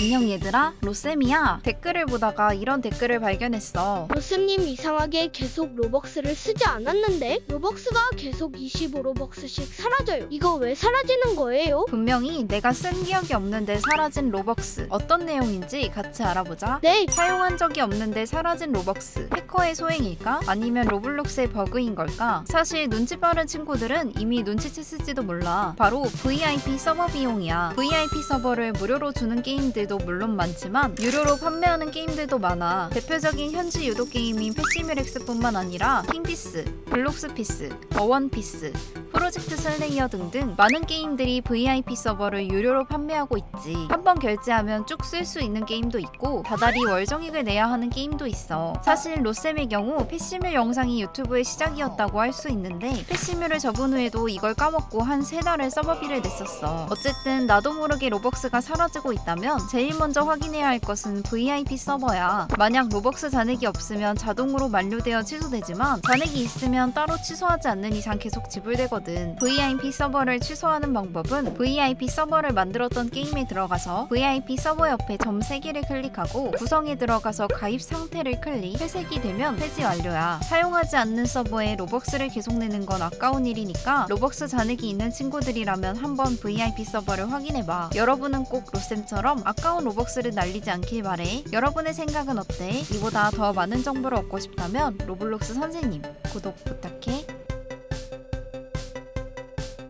안녕 얘들아. 로쌤이야. 댓글을 보다가 이런 댓글을 발견했어. 로스님 이상하게 계속 로벅스를 쓰지 않았는데? 로벅스가 계속 25로벅스씩 사라져요. 이거 왜 사라지는 거예요? 분명히 내가 쓴 기억이 없는데 사라진 로벅스. 어떤 내용인지 같이 알아보자. 네, 사용한 적이 없는데 사라진 로벅스. 해커의 소행일까? 아니면 로블록스의 버그인 걸까? 사실 눈치 빠른 친구들은 이미 눈치챘을지도 몰라. 바로 VIP 서버 비용이야. VIP 서버를 무료로 주는 게임들도 물론 많지만 유료로 판매하는 게임들도 많아. 대표적인 현지 유도 게임인 패시미렉스뿐만 아니라 킹피스, 블록스피스, 어원피스, 프로젝트 슬레이어 등등 많은 게임들이 VIP 서버를 유료로 판매하고 있지. 한번 결제하면 쭉 쓸 수 있는 게임도 있고 다달이 월정액을 내야 하는 게임도 있어. 사실 로쌤의 경우 패시밀 영상이 유튜브의 시작이었다고 할 수 있는데 패시밀을 접은 후에도 이걸 까먹고 한 세 달을 서버비를 냈었어. 어쨌든 나도 모르게 로벅스가 사라지고 있다면 제일 먼저 확인해야 할 것은 VIP 서버야. 만약 로벅스 잔액이 없으면 자동으로 만료되어 취소되지만 잔액이 있으면 따로 취소하지 않는 이상 계속 지불되 거든. VIP 서버를 취소하는 방법은 VIP 서버를 만들었던 게임에 들어가서 VIP 서버 옆에 점 3개를 클릭하고 구성에 들어가서 가입 상태를 클릭, 회색이 되면 폐지 완료야. 사용하지 않는 서버에 로벅스를 계속 내는 건 아까운 일이니까 로벅스 잔액이 있는 친구들이라면 한번 VIP 서버를 확인해봐. 여러분은 꼭 로쌤처럼 아까운 로벅스를 날리지 않길 바래. 여러분의 생각은 어때? 이보다 더 많은 정보를 얻고 싶다면 로블록스 선생님 구독 부탁해.